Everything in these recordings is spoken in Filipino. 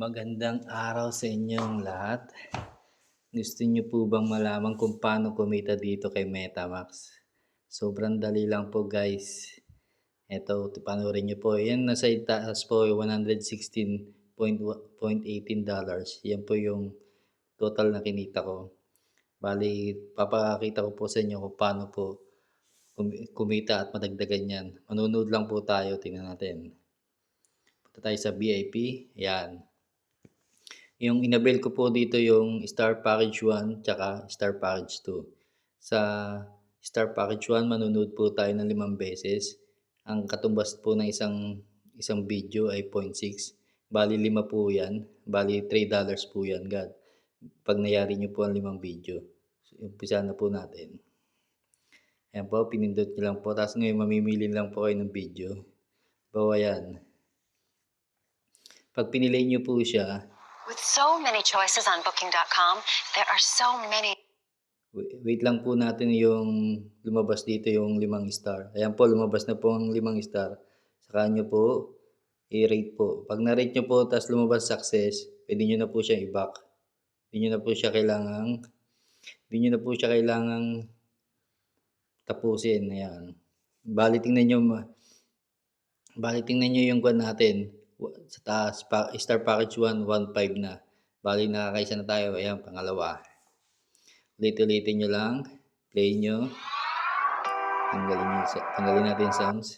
Magandang araw sa inyong lahat. Gusto niyo po bang malaman kung paano kumita dito kay Metamax? Sobrang dali lang po guys. Ito, panoorin niyo po. Yan, nasa itaas po, 116.18 dollars. Yan po yung total na kinita ko. Bali, papakita ko po sa inyo kung paano po kumi- kumita at madagdagan yan. Manunood lang po tayo, tingnan natin. Punta tayo sa VIP. Yan. Yung inabil ko po dito yung Star Package 1 tsaka Star Package 2. Sa Star Package 1, manunood po tayo ng limang beses. Ang katumbas po ng isang isang video ay 0.6. Bali lima po yan. Bali 3 dollars po yan, God. Pag nayari nyo po ang limang video. So, umpisa na po natin. Ayan po, pinindot nyo lang po. Tapos ngayon, mamimili lang po kayo ng video. Bawa yan. Pag pinili nyo po siya, With so many choices on Booking.com, there are so many. Wait, lang po natin yung lumabas dito yung limang star. Ayan po, lumabas na po ang limang star. Saka nyo po, i-rate po. Pag na-rate nyo po, tapos lumabas success, pwede nyo na po siya i-back. Hindi nyo na po siya kailangang, hindi nyo na po siya kailangang tapusin. Ayan. Bali, tingnan nyo, bali, tingnan nyo yung kwan natin. Sa taas, star package 1, 1.5 na. Bali, nakakaisa na tayo. Ayan, pangalawa. Ulit-ulitin nyo lang. Play nyo. Tanggalin, nyo, tanggalin natin yung sounds.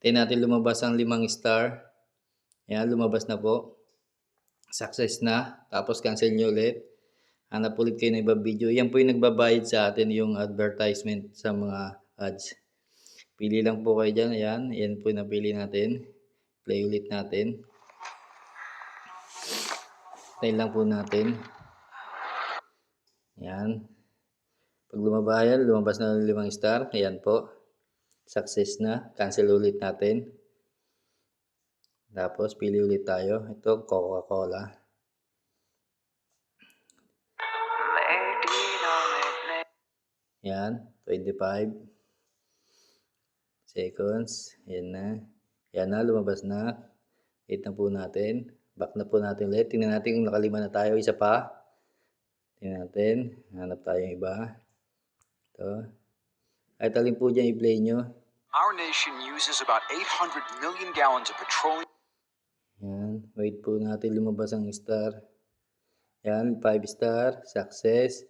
Hintayin natin lumabas ang limang star. Ayan, lumabas na po. Success na. Tapos cancel nyo ulit. Hanap ulit kayo ng ibang video. Yan po yung nagbabayad sa atin yung advertisement sa mga ads. Pili lang po kayo dyan. Ayan, yan po yung napili natin. Play ulit natin. Hintayin lang po natin. Yan. Pag lumabayan, lumabas na ng limang star. Ayan po. Success na. Cancel ulit natin. Tapos, pili ulit tayo. Ito, Coca-Cola. Yan. 25 seconds. Yan na. Yan na. Lumabas na. Wait na po natin. Back na po natin ulit. Tingnan natin kung nakalima na tayo. Isa pa. Tingnan natin. Hanap tayo ng iba. Ito. Ay, talin po dyan i-play nyo. Our nation uses about 800 million gallons of petroleum. Yan. Wait po natin lumabas ang star. Yan. 5 star. Success.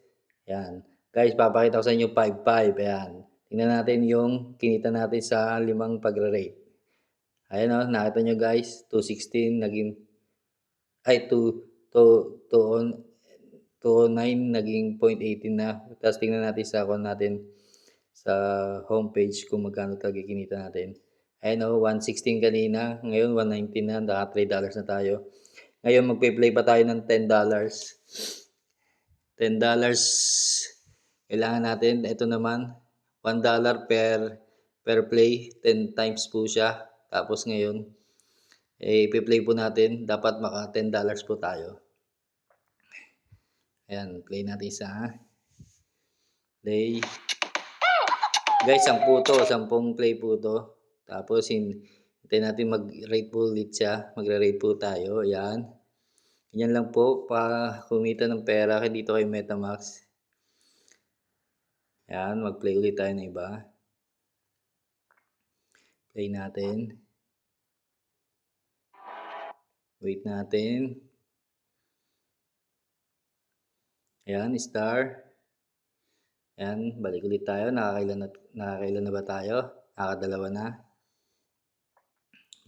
Yan. Guys, papakita ko sa inyo 5-5. Ayan. Tingnan natin yung kinita natin sa limang pagre-rate. Ayan o. nakita nyo guys. 216 naging ay 2 to, to on 209 naging 0.18 na. Tapos tingnan natin sa account natin sa homepage kung magkano talaga kinita natin. Ayan o, 116 kanina. Ngayon, 119 na. Naka 3 dollars na tayo. Ngayon, magpe-play pa tayo ng 10 dollars. 10 dollars kailangan natin. Ito naman, 1 dollar per per play. 10 times po siya. Tapos ngayon, eh, ipi-play po natin. Dapat maka 10 dollars po tayo. Ayan, play natin isa. Play. Guys, 10 to. 10 play po to. Tapos, hin hintayin natin mag-rate po ulit siya. Magre-rate po tayo. Ayan. Ganyan lang po para kumita ng pera dito kay Metamax. Ayan, mag-play ulit tayo ng iba. Play natin. Wait natin. Ayan, star. Ayan, balik ulit tayo. Nakakailan na, nakakailan na ba tayo? Nakakadalawa na.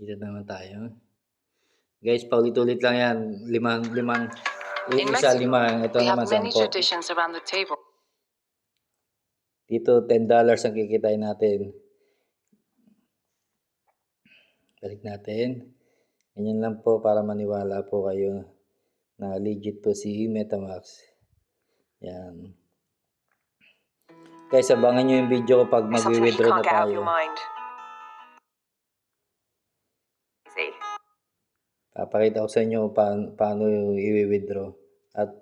Dito naman tayo. Guys, paulit-ulit lang yan. Limang, limang, yung isa lima. Ito we naman have many sampo. traditions around the table. Dito, $10 ang kikitain natin. Balik natin. Ganyan lang po para maniwala po kayo na legit po si Metamax. Yan. Guys, abangan nyo yung video ko pag mag-withdraw na tayo. Papakita ko sa inyo paano, paano i-withdraw at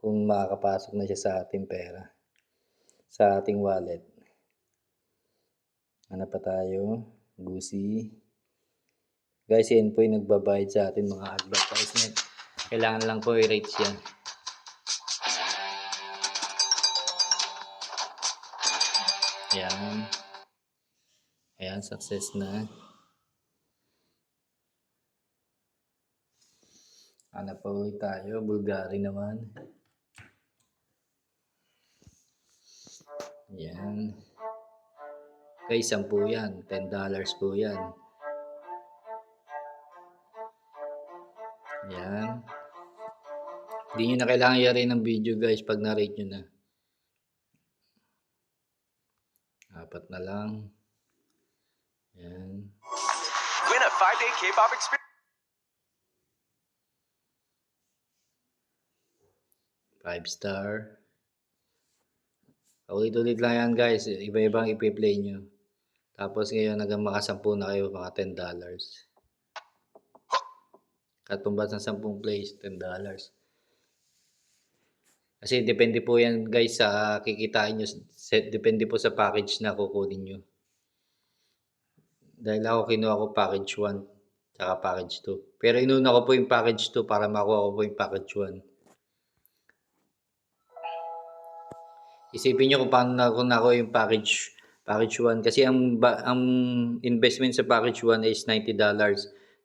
kung makakapasok na siya sa ating pera. Sa ating wallet. Hanap pa tayo. Gucci. Guys, yan po yung nagbabayad sa atin mga advertisement. Kailangan lang po i-rate yan. Ayan. Ayan, success na. Hanap pa ulit tayo. Bulgari naman. Ayan. Guys, 10 yan. $10 po yan. Hindi nyo na kailangan i ng video guys pag na-rate nyo na. Apat na lang. Ayan. Win a five-day K-pop experience. Five star. Ulit-ulit lang yan guys. Iba-ibang ipi-play nyo. Tapos ngayon hanggang makasampu na kayo mga $10. Katumbas ng 10 plays, $10. Kasi depende po yan guys sa kikitain nyo. Depende po sa package na kukunin nyo. Dahil ako kinuha ko package 1 tsaka package 2. Pero inuna ko po yung package 2 para makuha ko po yung package 1. Isipin nyo kung paano na nakuha yung package package 1 kasi ang ang investment sa package 1 is $90.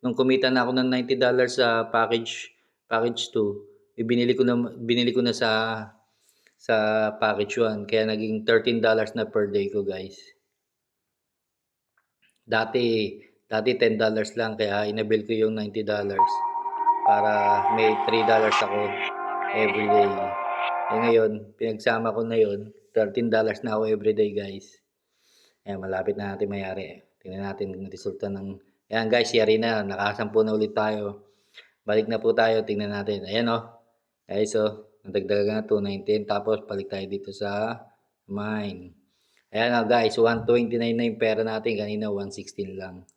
Nung kumita na ako ng $90 sa package package 2, ibinili ko na binili ko na sa sa package 1 kaya naging $13 na per day ko, guys. Dati dati $10 lang kaya inabil ko yung $90 para may $3 ako every day. Eh ngayon, pinagsama ko na yun, $13 na ako everyday guys. Ayan, malapit na natin mayari. Tingnan natin ang resulta ng... Ayan guys, yari na. Nakasampu na ulit tayo. Balik na po tayo, tingnan natin. Ayan. Oh. Guys o, nadagdagan na 219. Tapos balik tayo dito sa mine. Ayan o guys, 129 na yung pera natin. Kanina 116 lang.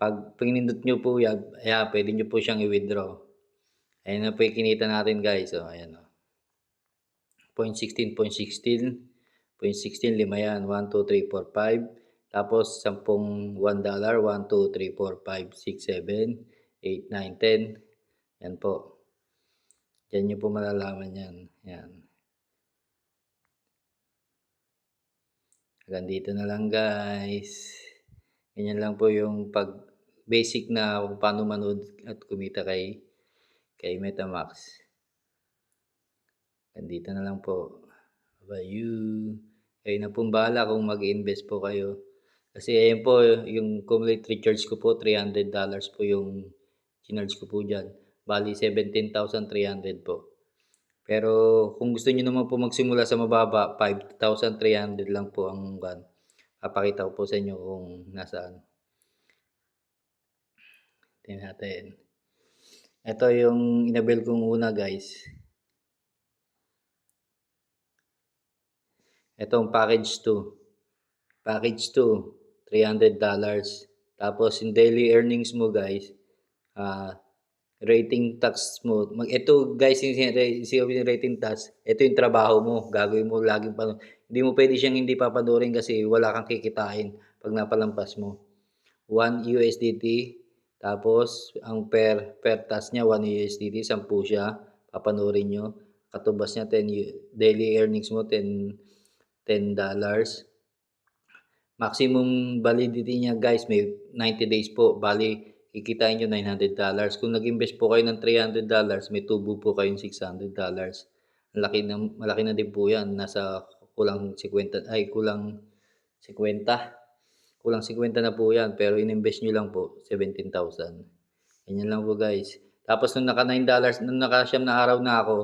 Pag pinindot nyo po yan, ayan, pwede nyo po siyang i-withdraw. Ayan na po kinita natin guys. O, ayan o. 0.16, 0.16, 0.16, lima yan, 1, 2, 3, 4, 5, tapos 10 $1, 1, 2, 3, 4, 5, 6, 7, 8, 9, 10, yan po. Yan nyo po malalaman yan. Yan. Hanggang dito na lang guys. Ganyan lang po yung pag basic na kung paano manood at kumita kay kay Metamax. Nandito na lang po. Bye you. Kayo na pong bahala kung mag-invest po kayo. Kasi ayun po, yung cumulative recharge ko po, $300 po yung chinarge ko po dyan. Bali, 17,300 po. Pero kung gusto niyo naman po magsimula sa mababa, 5,300 lang po ang ban. Papakita ko po sa inyo kung nasaan. Tingnan natin. Ito yung inabil kong una guys. Itong package 2. Package 2, $300. Tapos yung daily earnings mo guys, ah rating tax mo. Mag ito guys yung sin- sin- rating tax, ito yung trabaho mo. Gagawin mo laging pa. Hindi mo pwede siyang hindi papanurin kasi wala kang kikitain pag napalampas mo. 1 USDT tapos ang per per task niya 1 USDT, 10 siya. Papanurin nyo. Katubas niya 10 U- daily earnings mo 10 $10. Maximum validity niya guys, may 90 days po. Bali, kikitain nyo $900. Kung nag-invest po kayo ng $300, may tubo po kayong $600. Malaki na, malaki na din po yan. Nasa kulang 50, ay kulang 50. Kulang 50 na po yan. Pero in-invest nyo lang po, 17,000. Ganyan lang po guys. Tapos nung naka $9, nung naka na araw na ako,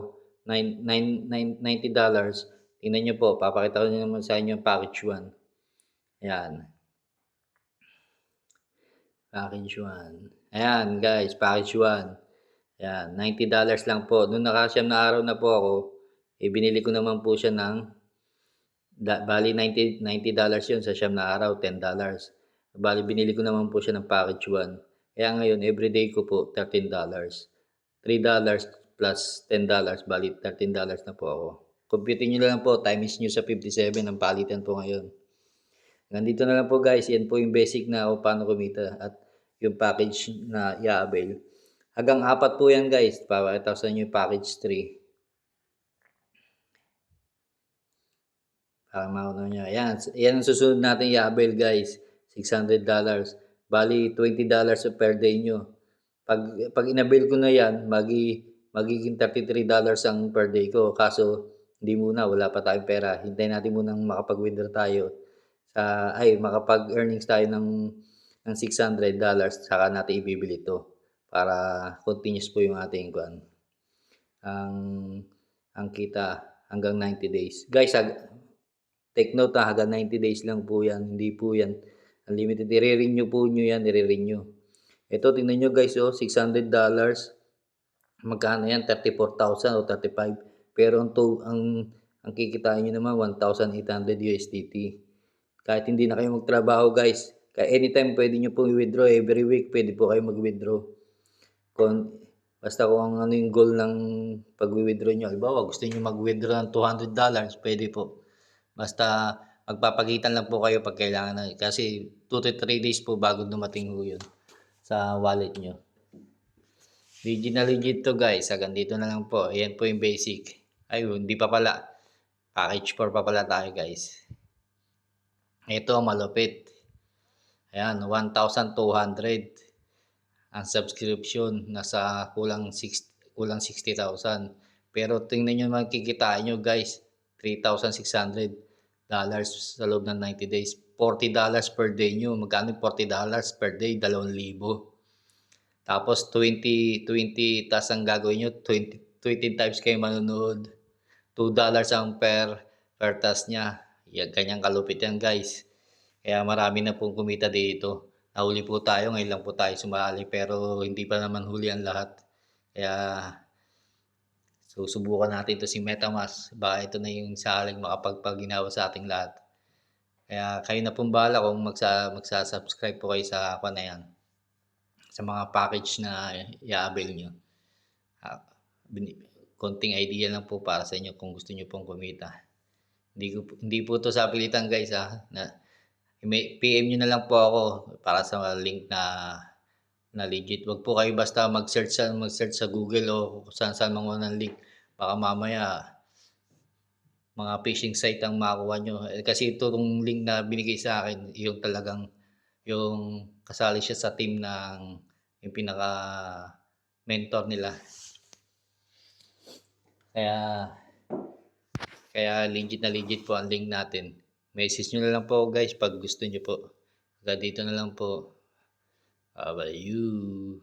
9, 9, 9, $90, Tingnan nyo po, papakita ko naman sa inyo yung package 1. Ayan. Package 1. Ayan guys, package 1. Ayan, $90 lang po. Noong nakasyam na araw na po ako, eh, binili ko naman po siya ng, da, bali $90, $90 yun sa siyam na araw, $10. Bali, binili ko naman po siya ng package 1. Kaya ngayon, everyday ko po, $13. $3 plus $10, bali $13 na po ako. Compute nyo lang po, times nyo sa 57 ang palitan po ngayon. Nandito na lang po guys, yan po yung basic na o paano kumita. At yung package na i-avail. Hanggang apat po yan guys. Papakita ko sa inyo yung package 3. Para mauna nyo. Ayan, yan ang susunod natin i-avail guys. $600. Bali, $20 per day nyo. Pag, pag inabail ko na yan, magi, magiging $33 ang per day ko. Kaso, hindi muna, wala pa tayong pera. Hintayin natin munang makapag-withdraw tayo. Sa, ay, makapag-earnings tayo ng, ng $600. Saka natin ibibili ito. Para continuous po yung ating kuan. Ang, ang kita hanggang 90 days. Guys, ag- take note ha, hanggang 90 days lang po yan. Hindi po yan unlimited. I-renew po nyo yan, i-renew. Ito, tingnan nyo guys, oh, $600. Magkano yan? 34,000 o 35. Pero ang, to, ang, ang kikitain nyo naman, 1,800 USDT. Kahit hindi na kayo magtrabaho guys, kaya anytime pwede nyo pong i-withdraw. Every week pwede po kayo mag-withdraw. Kung, basta kung ano yung goal ng pag-withdraw nyo. Halimbawa, gusto nyo mag-withdraw ng $200, pwede po. Basta magpapagitan lang po kayo pag kailangan na. Kasi 2 to 3 days po bago dumating po yun sa wallet nyo. Legit na legit to guys. Hanggang dito na lang po. Ayan po yung basic. Ayun, hindi pa pala. Package 4 pa pala tayo guys. Ito malupit. Ayan, 1,200 ang subscription nasa kulang 6 kulang 60,000. Pero tingnan niyo makikitain niyo guys, 3,600 dollars sa loob ng 90 days. 40 dollars per day nyo. Magkano yung 40 dollars per day? 2,000. Tapos 20 20 tas ang gagawin nyo 20 20 times kayo manonood. 2 dollars ang per per task niya. Yan, ganyan kalupit yan guys. Kaya marami na pong kumita dito. Nahuli po tayo, ngayon lang po tayo sumali pero hindi pa naman huli ang lahat. Kaya susubukan natin ito si Metamask. Baka ito na yung saling makapagpaginawa sa ating lahat. Kaya kayo na pong bahala kung magsa, magsa-subscribe po kayo sa ako na yan. Sa mga package na i-avail nyo. Ah, konting idea lang po para sa inyo kung gusto nyo pong kumita. Hindi, ko, hindi po to sa pilitan guys ha. Na, may, PM nyo na lang po ako para sa link na na legit. Wag po kayo basta mag-search sa mag-search sa Google o kung saan saan mga ng link. Baka mamaya mga phishing site ang makuha nyo. Eh, kasi ito yung link na binigay sa akin, yung talagang yung kasali siya sa team ng yung pinaka mentor nila. Kaya kaya legit na legit po ang link natin. Message nyo na lang po guys pag gusto nyo po. Hanggang dito na lang po. How about you?